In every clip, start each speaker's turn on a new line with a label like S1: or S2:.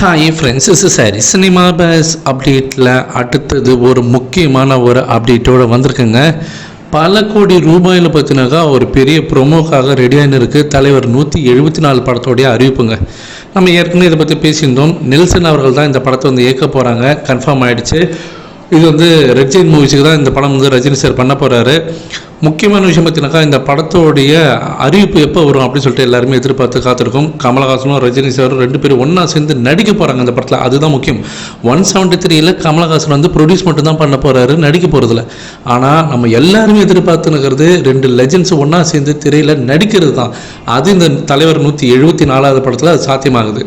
S1: Hi friends is sorry cinema base அப்டேட்டில் அடுத்தது ஒரு முக்கியமான ஒரு அப்டேட்டோடு வந்திருக்குங்க. பல கோடி ரூபாயில் பார்த்தினாக்கா ஒரு பெரிய ப்ரொமோக்காக ரெடியாகின்னு இருக்குது தலைவர் நூற்றி எழுபத்தி நாலு படத்தோடைய அறிவிப்புங்க. நம்ம ஏற்கனவே இதை பற்றி பேசியிருந்தோம். நெல்சன் அவர்கள் தான் இந்த படத்தை வந்து இயக்க போகிறாங்க கன்ஃபார்ம் ஆகிடுச்சு இது வந்து ரஜினி மூவிஸுக்கு தான் இந்த படம் வந்து ரஜினி சார் பண்ண போகிறாரு முக்கியமான விஷயம் பார்த்தீங்கன்னாக்கா இந்த படத்தோடைய அறிவிப்பு எப்போ வரும் அப்படின்னு சொல்லிட்டு எல்லாருமே எதிர்பார்த்து காத்திருக்கோம். கமலஹாசனும் ரஜினி சாரும் ரெண்டு பேரும் ஒன்றா சேர்ந்து நடிக்க போகிறாங்க அந்த படத்தில். அதுதான் முக்கியம். ஒன் செவன்ட்டி த்ரீயில் கமலஹாசன் வந்து ப்ரொடியூஸ் மட்டும் தான் பண்ண போகிறாரு நடிக்க போகிறதில்ல ஆனால் நம்ம எல்லாருமே எதிர்பார்த்துனுக்கிறது ரெண்டு லெஜெண்ட்ஸ் ஒன்றா சேர்ந்து திரையில் நடிக்கிறது தான். அது இந்த தலைவர் நூற்றி எழுபத்தி நாலாவது படத்தில் அது சாத்தியமாகுது.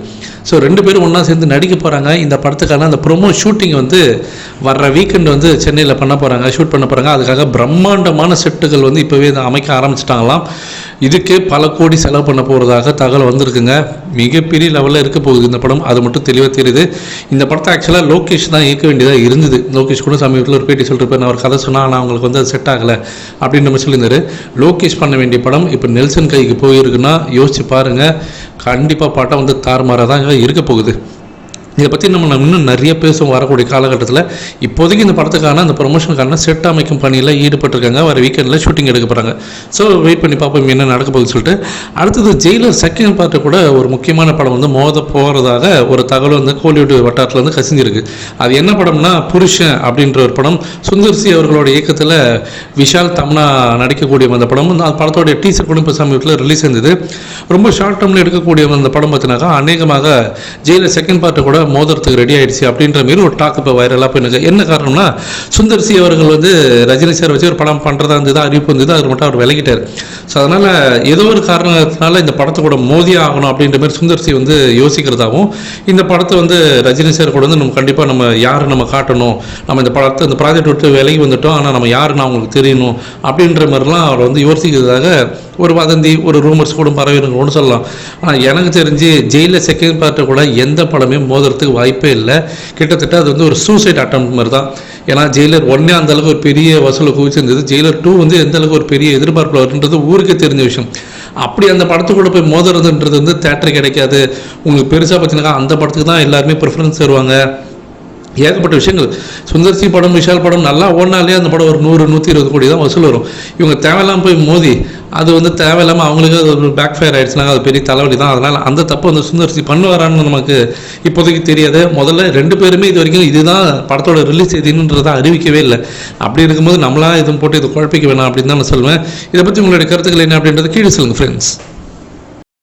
S1: ஸோ ரெண்டு பேரும் ஒன்றா சேர்ந்து நடிக்க போகிறாங்க இந்த படத்துக்கான அந்த ப்ரொமோ ஷூட்டிங் வந்து வர்ற வீக்கெண்ட் வந்து சென்னையில் பண்ண போகிறாங்க ஷூட் பண்ண போகிறாங்க அதுக்காக பிரம்மாண்டமான செட் செட்டுகள் வந்து இப்போவே இதை அமைக்க ஆரம்பிச்சிட்டாங்களாம். இதுக்கே பல கோடி செலவு பண்ண போகிறதாக தகவல் வந்திருக்குங்க. மிகப்பெரிய லெவலில் இருக்க போகுது இந்த படம். அது மட்டும் தெளிவாக தெரியுது. இந்த படத்தை ஆக்சுவலாக லோகேஷ் தான் இயக்க வேண்டியதாக இருந்தது. லோகேஷ் கூட சமீபத்தில் ஒரு பேட்டி சொல்லிருப்பேன் நான் கதை சொன்னால் ஆனால் அவங்களுக்கு வந்து அது செட் ஆகலை அப்படின்ற மாதிரி சொல்லியிருந்தாரு. லோகேஷ் பண்ண வேண்டிய படம் இப்போ நெல்சன் கைக்கு போயிருக்குன்னா யோசிச்சு பாருங்கள் கண்டிப்பாக படம் வந்து தாறுமாறாக தான் இருக்க போகுது. இதை பற்றி நம்ம நம்ம இன்னும் நிறைய பேசும் வரக்கூடிய காலகட்டத்தில் இப்போதைக்கு இந்த படத்துக்கான அந்த ப்ரொமோஷனுக்கான செட் அமைக்கும் பணியில் ஈடுபட்டிருக்காங்க. வர வீக்கெண்டில் ஷூட்டிங் எடுக்க போகிறாங்க ஸோ வெயிட் பண்ணி பார்ப்போம் என்ன நடக்க போகுதுன்னு சொல்லிட்டு. அடுத்தது ஜெயிலர் செகண்ட் பார்ட்டு கூட ஒரு முக்கியமான படம் வந்து மோத போகிறதாக ஒரு தகவல் வந்து கோலிவுட் வட்டாரத்தில் வந்து கசிஞ்சிருக்கு. அது என்ன படம்னா புருஷன் அப்படின்ற ஒரு படம். சுந்தர்சி அவர்களோட இயக்கத்தில் விஷால் தம்னா நடிக்கக்கூடிய அந்த படம். அந்த படத்தோடைய டீசர் கூட இப்போ சமீபத்தில் ரிலீஸ் இருந்தது ரொம்ப ஷார்ட் டேர்மில் எடுக்கக்கூடிய அந்த படம் பார்த்தினாக்கா அநேகமாக ஜெயிலர் செகண்ட் பார்ட்டு கூட மோதிரத்துக்கு ரெடி ஆயிடுச்சு அப்படின்ற மாரி ஒரு டாக் இப்போ வைரலாக போயிருக்கு என்ன காரணம்னா சுந்தர் சி அவர்கள் வந்து ரஜினி சார் வச்சு ஒரு படம் பண்ணுறதா இருந்தது அறிவிப்பு இருந்தது அது மட்டும் அவர் விலகிட்டார் ஸோ அதனால் ஏதோ ஒரு காரணத்தினால இந்த படத்தை கூட மோதி ஆகணும் அப்படின்ற மாதிரி சுந்தர் சி வந்து யோசிக்கிறதாகவும் இந்த படத்தை வந்து ரஜினி சார் கூட வந்து நம்ம கண்டிப்பாக நம்ம யார் நம்ம காட்டணும் நம்ம இந்த படத்தை இந்த ப்ராஜெக்ட் விட்டு விலகி வந்துட்டோம் ஆனால் நம்ம யாருன்னு அவங்களுக்கு தெரியணும் அப்படின்ற மாதிரிலாம் அவர் வந்து யோசிக்கிறதாக ஒரு வதந்தி ஒரு ரூமர்ஸ் கூட பரவிருக்கணும்னு சொல்லலாம். ஆனால் எனக்கு தெரிஞ்சு ஜெயிலில் செகண்ட் பார்ட்டை கூட எந்த படமே மோதுறதுக்கு வாய்ப்பே இல்லை. கிட்டத்தட்ட அது வந்து ஒரு சூசைட் அட்டம் மாதிரி தான் ஏன்னா ஜெயிலர் ஒன்னே அந்த அளவுக்கு ஒரு பெரிய வசூலை குவிச்சிருந்தது. ஜெயிலர் டூ வந்து எந்த அளவுக்கு ஒரு பெரிய எதிர்பார்ப்பு வருன்றது ஊருக்கே தெரிஞ்ச விஷயம். அப்படி அந்த படத்துக்குள்ளே போய் மோதுறதுன்றது வந்து தேட்டர் கிடைக்காது. உங்களுக்கு பெருசாக பார்த்தீங்கன்னா அந்த படத்துக்கு தான் எல்லாருமே ப்ரிஃபரன்ஸ் தருவாங்க. ஏகப்பட்ட விஷயங்கள். சுந்தர்சி படம் விஷால் படம் நல்லா ஓடினாலே அந்த படம் ஒரு நூறு நூற்றி இருபது கோடி தான் வசூல் வரும். இவங்க தேவையில்லாமல் போய் மோதி அது வந்து தேவையில்லாமல் அவங்களுக்கு அது ஒரு பேக் ஃபயர் ஆகிடுச்சுனாங்க அது பெரிய தலைவலி தான். அதனால் அந்த தப்பு வந்து சுந்தர்சி பண்ணுவாரான்னு நமக்கு இப்போதைக்கு தெரியாது. முதல்ல ரெண்டு பேருமே இது வரைக்கும் இதுதான் படத்தோட ரிலீஸ் எதுன்றதை அறிவிக்கவே இல்லை. அப்படி இருக்கும்போது நம்மளா இதுவும் போட்டு இது குழப்பிக்க வேணாம் அப்படின்னு தான் நான் சொல்லுவேன் இதை பற்றி உங்களுடைய கருத்துக்கள் என்ன அப்படின்றது கீழே சொல்லுங்கள் ஃப்ரெண்ட்ஸ்